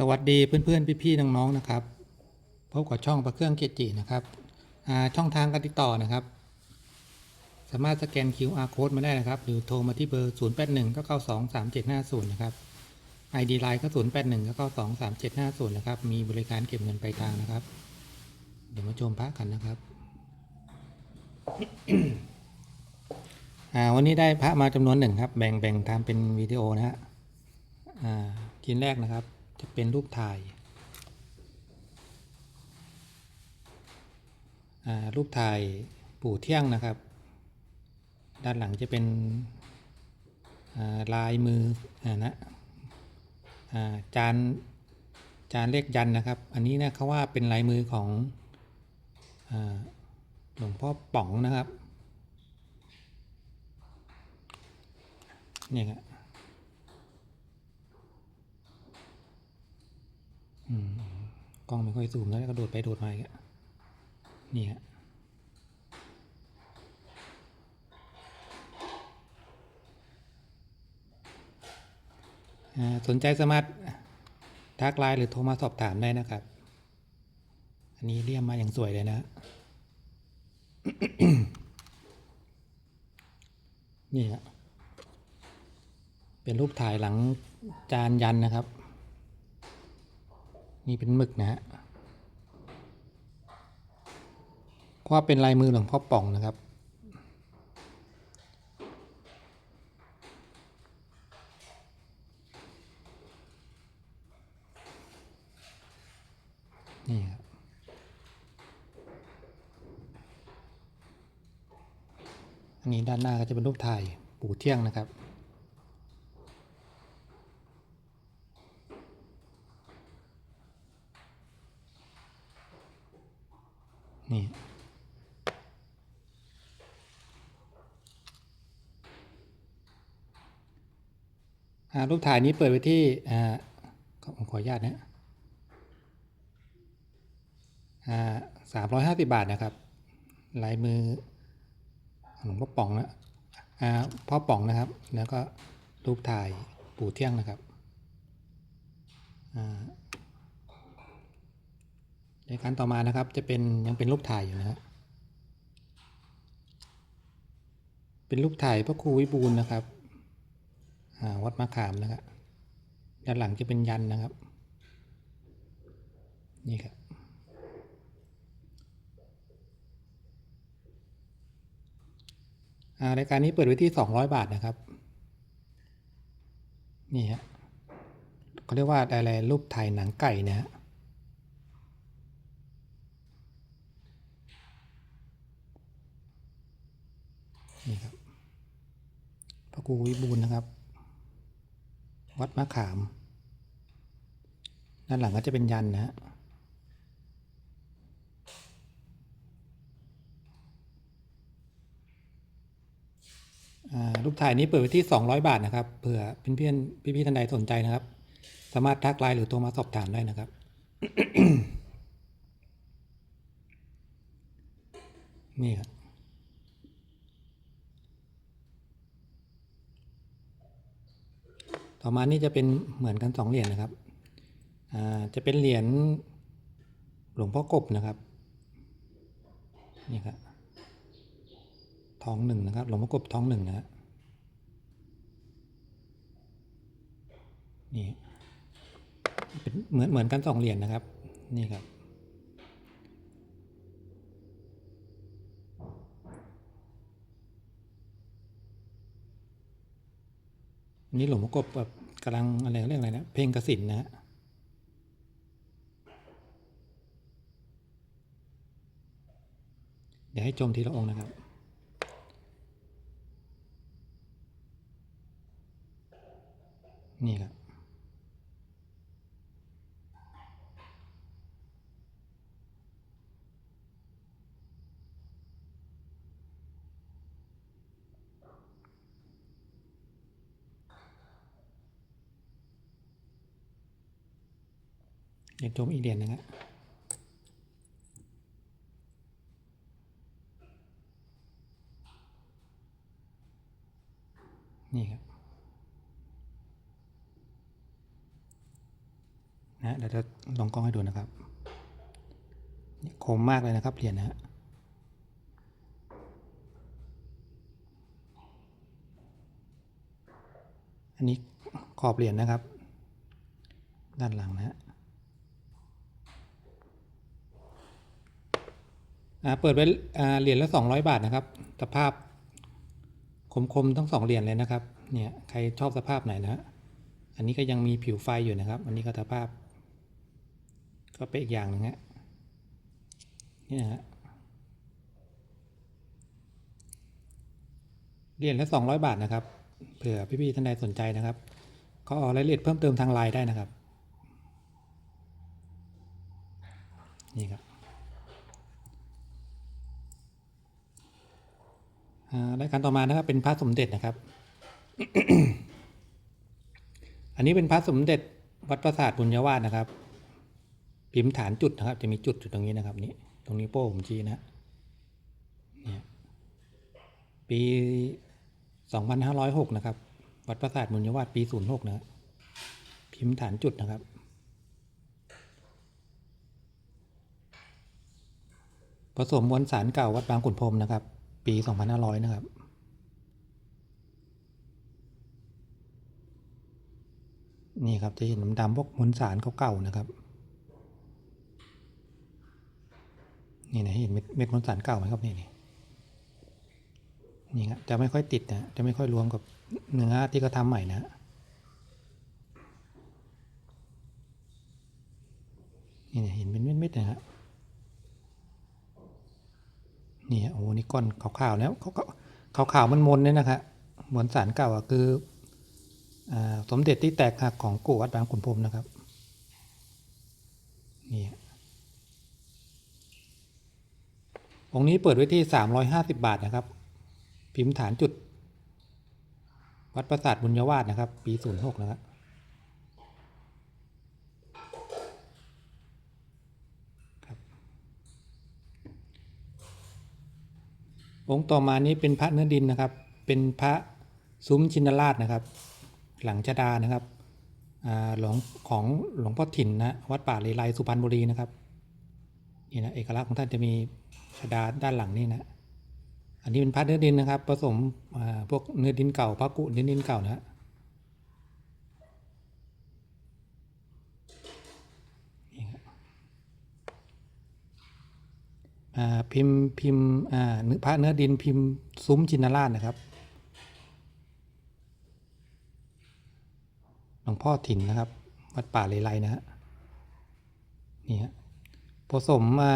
สวัสดีเพื่อนๆ พี่ๆ น้องๆ นะครับ พบกับช่องประเครื่องเกจินะครับ ช่องทางการติดต่อนะครับ สามารถสแกน QR code มาได้นะครับ หรือโทรมาที่เบอร์ 0 8 1 9 9 2 3 7 5 0 นะครับ ID Line ก็ 0 8 1 9 9 2 3 7 5 0 นะครับ มีบริการเก็บเงินปลายทางนะครับ เดี๋ยวมาชมพระกันนะครับวันนี้ได้พระมาจำนวนหนึ่งครับ แบ่งแบ่งทำเป็นวิดีโอนะฮะอ่าชิ้นแรกนะครับ จะเป็นรูปถ่ายรูปถ่ายปู่เที่ยงนะครับ ด้านหลังจะเป็นลายมืออนะจานจานเลขยันนะครับ อันนี้นะเขาว่าเป็นลายมือของอหลวงพ่อป๋องนะครับ เนี่ยครับอืม กล้องไม่ค่อยซูมแล้วก็โดดไปโดดมาอีกอะนี่ฮะสนใจสามารถทักไลน์หรือโทรมาสอบถามได้นะครับ อันนี้เรียมมาอย่างสวยเลยนะ นี่ฮะเป็นรูปถ่ายหลังจานยันนะครับ นี่เป็นหมึกนะฮะก็เป็นลายมือหลวงพ่อป่องนะครับ นี่ครับอันนี้ด้านหน้าก็จะเป็นรูปถ่ายปู่เที่ยงนะครับ นี่รูปถ่ายนี้เปิดไว้ที่ขอขอนุญาตนะสามร้อยห้าสิบาทนะครับ ลายมือหลวงพ่อป่องนะพ่อป่องนะครับ แล้วก็รูปถ่ายปู่เที่ยงนะครับ ในการต่อมานะครับจะเป็นยังเป็นรูปถ่ายอยู่นะฮะเป็นรูปถ่ายพระครูวิบูลนะครับอ่าวัดมะขามนะครับด้านหลังจะเป็นยันนะครับ นี่ครับอ่ารายการนี้เปิดไว้ที่สองร้อยบาทนะครับ นี่ฮะเขาเรียกว่าอะไรรูปถ่ายหนังไก่เนะฮะนี่ครับพระ ครูวิบูลนะครับ วัดมะขาม ด้านหลังก็จะเป็นยันนะฮะรูปถ่ายนี้เปิดไว้ที่ 200 บาทนะครับ เผื่อเพื่อนๆพี่ๆท่านใดสนใจนะครับ สามารถทักไลน์หรือโทรมาสอบถามได้นะครับ นี่ครับ ต่อมานี่จะเป็นเหมือนกันสองเหรียญนะครับอ่าจะเป็นเหรียญหลวงพ่อกบนะครับนี่ครับทองหนึ่งนะครับหลวงพ่อกบทองหนึ่งนะฮะนี่เป็นเหมือนเหมือนกันสองเหรียญนะครับ นี่ครับ อั นี่หลวงพ่อกบแบบกำลังอะไรเรื่องอะไรนะ เพลงกสินนะฮะเดี๋ยวให้ชมทีละองค์นะครับนี่ครับดี๋ ยวชมอีกเหรียญหนึงนะนี่ครับนะเดี๋ยวจะลองกล้องให้ดูนะครับคมมากเลยนะครับเหรียญนะฮะอันนี้ขอบเหรียญนะครับ ด้านหลังนะฮะอ่า เปิดไว้เหรียญละสองร้อยบาทนะครับ สภาพคมๆทั้งสองเหรียญเลยนะครับ เนี่ยใครชอบสภาพไหนนะฮะอันนี้ก็ยังมีผิวไฟอยู่นะครับ อันนี้ก็สภาพ ก็เป็นอีกอย่างหนึ่งฮะนี่ฮะเหรียญละสองร้อยบาทนะครับ เผื่อพี่ๆท่านใดสนใจนะครับ ก็อารายละเอียดเพิ่มเติมทางไลน์ได้นะครับ นี่ครับ อ่า รายการต่อมานะครับเป็นพระสมเด็จนะครับ อันนี้เป็นพระสมเด็จวัดประสาทบุญยวาสนะครับ พิมพ์ฐานจุดนะครับ จะมีจุดอยู่ตรงนี้นะครับนี่ตรงนี้โป้ผมชี้นะเนี่ยปี2506นะครับ วัดประสาทบุญยวาสปี06นะครับพิมพ์ฐานจุดนะครับผสมมวลสารเก่าวัดบางขุนพรมนะครับ ปี 2500 นะครับ นี่ครับจะเห็นดำๆพวกมวลสารเก่าๆนะครับ นี่นะเห็นเม็ดมวลสารเก่าไหมครับนี่นี่นี่ครับจะไม่ค่อยติดนะจะไม่ค่อยรวมกับเนื้อที่เขาทำใหม่นะนี่นะเห็นเป็นเม็ดๆนะฮะ นี่โอ้โหนี่ก้อนขาวๆแล้วเขาเขาขาวๆมันมนเนี่ยนะครับเหมือนสารเก่าอะคืออสมเด็จที่แตกหักของกู่วัดบางขุนพรมนะครับนี่ฮะองค์นี้เปิดไว้ที่สามร้อยห้าสิบบาทนะครับ พิมพ์ฐานจุด วัดประสาทบุญยวาสนะครับ ปีศูนย์หกนะครับ องค์ต่อมานี้เป็นพระเนื้อดินนะครับ เป็นพระซุ้มชินราชนะครับ หลังชดานะครับหลวงของหลวงพ่อถิ่นนะวัดป่าเลไลสุพรรณบุรีนะครับนี่นะเอกลักษณ์ของท่านจะมีชดาด้านหลังนี่นะอันนี้เป็นพระเนื้อดินนะครับ ผสมพวกเนื้อดินเก่าพระกุเนื้อดินเก่านะฮะนี่ครับอ่า พิมพ์พิมพ์อ่าเนื้อพระเนื้อดินพิมพ์ซุ้มจินราชนะครับ หลวงพ่อถิ่นนะครับ วัดป่าเลไลนะฮะนี่ฮะผสมมา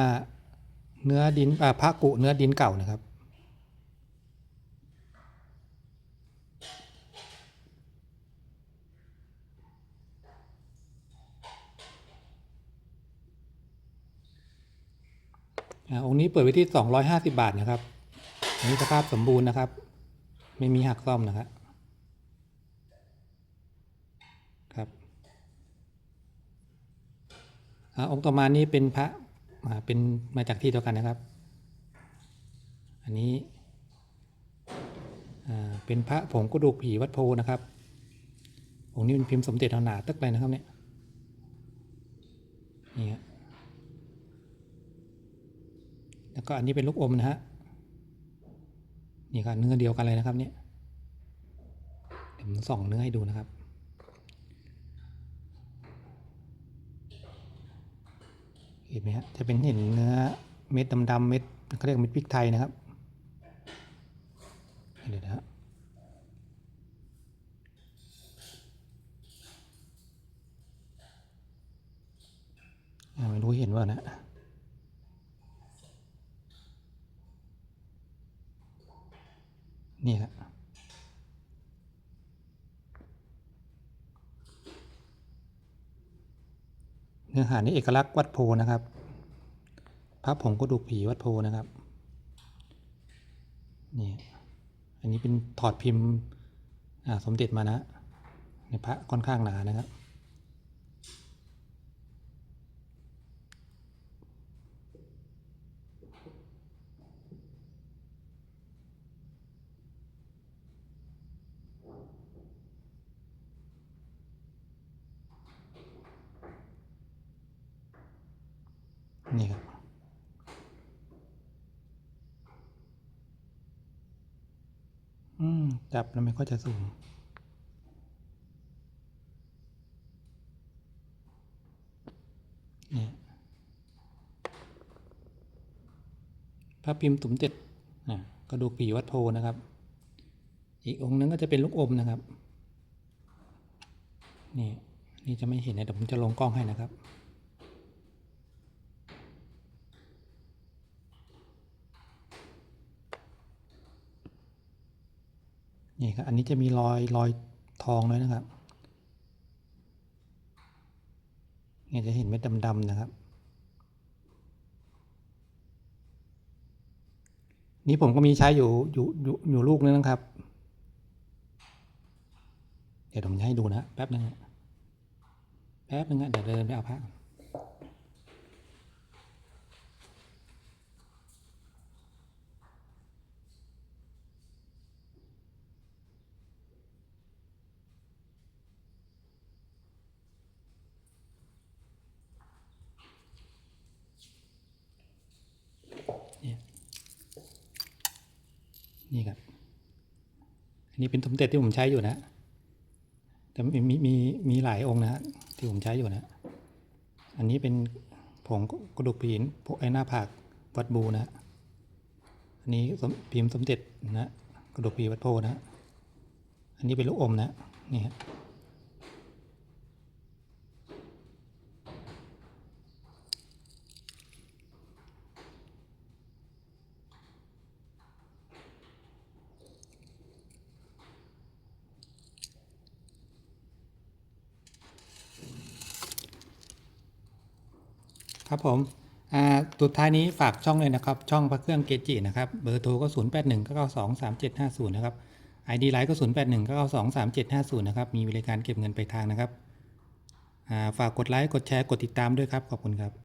เนื้อดินอ่าพระกุเนื้อดินเก่านะครับ องค์นี้เปิดไว้ที่ 250 บาทนะครับอันนี้สภาพสมบูรณ์นะครับ ไม่มีหักซ่อมนะครับครับองค์ต่อมานี้เป็นพระอ่าเป็นมาจากที่เดียวกันนะครับ อันนี้เป็นพระผงกระดูกผีวัดโพนะครับองค์นี้เป็นพิมพ์สมเด็จหนาๆตึกเลยนะครับเนี่ยนี่ฮะ แล้วก็อันนี้เป็นลูกอมนะฮะนี่ครับเนื้อเดียวกันเลยนะครับเนี่ยเดี๋ยวผมส่องเนื้อให้ดูนะครับ เห็นไหมฮะจะเป็นเห็นเนื้อเม็ดดำๆเม็ดเขาเรียกเม็ดพริกไทยนะครับเดี๋ยวนะฮะไม่รู้เห็นว่านะ นี่ครับเนื้อหานี่เอกลักษณ์วัดโพนะครับพระผงกระดูผีวัดโพนะครับนี่อันนี้เป็นถอดพิมพ์สมเด็จมานะในพระค่อนข้างหนานะครับ นี่ครับอืมจับแล้วไม่ค่อยจะสูงเนี่ยพระพิมพ์สมเด็จอะกระดูกผีวัดโพนะครับ อีกองค์นึงก็จะเป็นลูกอมนะครับ นี่นี่จะไม่เห็นนะเดี๋ยวผมจะลงกล้องให้นะครับ นี่ครับ อันนี้จะมีรอยรอยทองเลยนะครับเนี่ยจะเห็นเม็ดดำๆนะครับ นี่ผมก็มีใช้อยู่อยู่อยู่อยู่ลูกนึงนะครับ เดี๋ยวผมจะให้ดูนะแป๊บนึงแป๊บนึงนะเดี๋ยวเดินไปเอาพระ นี่ครับ อันนี้เป็นสมเด็จที่ผมใช้อยู่นะ แต่มีมีมีมีหลายองค์นะฮะที่ผมใช้อยู่นะ อันนี้เป็นผงกระดูกผีนพวกไอหน้าผากวัดบูนะ อันนี้พิมพ์สมเด็จนะกระดูกผีวัดโพนะ อันนี้เป็นลูกอมนะ นี่ฮะ ครับผมสุดท้ายนี้ฝากช่องเลยนะครับ ช่องพระเครื่องเกจินะครับ เบอร์โทรก็ 0 8 1 9 9 2 3 7 5 0 นะครับ ID ไลน์ก็ 0 8 1 9 9 2 3 7 5 0 นะครับ มีบริการเก็บเงินไปลายทางนะครับ ฝากกดไลค์ กดแชร์ กดติดตามด้วยครับ ขอบคุณครับ